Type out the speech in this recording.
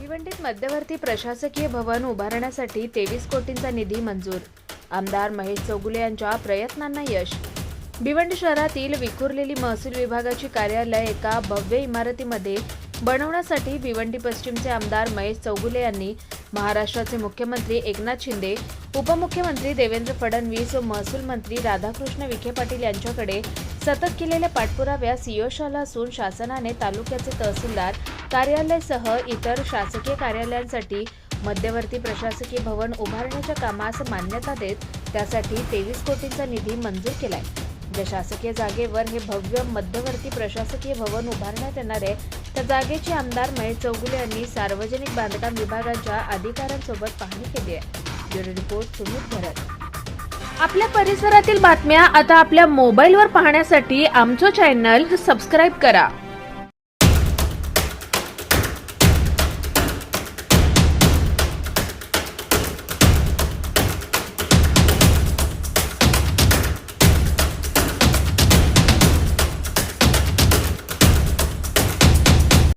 भिवंडीत मध्यवर्ती प्रशासकीय भवन उभारण्यासाठी तेवीस कोटींचा निधी मंजूर. आमदार महेश चौगुले यांच्या प्रयत्नांना यश. भिवंडी शहरातील विखुरलेली महसूल विभागाची कार्यालय एका भव्य इमारतीमध्ये बनवण्यासाठी भिवंडी पश्चिमचे आमदार महेश चौगुले यांनी महाराष्ट्राचे मुख्यमंत्री एकनाथ शिंदे उपमुख्यमंत्री देवेंद्र फडणवीस व महसूल मंत्री राधाकृष्ण विखे पाटील यांच्याकडे सतत केलेल्या पाठपुराव्यास यश आलं असून शासनाने तालुक्याचे तहसीलदार कार्यालयासह इतर शासकीय कार्यालयांसाठी मध्यवर्ती प्रशासकीय भवन उभारण्याच्या कामास मान्यता देत त्यासाठी तेवीस कोटींचा निधी मंजूर केलाय. ज्या शासकीय जागेवर हे भव्य मध्यवर्ती प्रशासकीय भवन उभारण्यात येणार आहे त्या जागेची आमदार महेश चौगुले यांनी सार्वजनिक बांधकाम विभागाच्या अधिकाऱ्यांसोबत पाहणी केली आहे. Bureau report Sumit Bharat. आपल्या परिसरातील बातम्या आता आपल्या मोबाईलवर पाहण्यासाठी आमचं चॅनल सबस्क्राईब करा.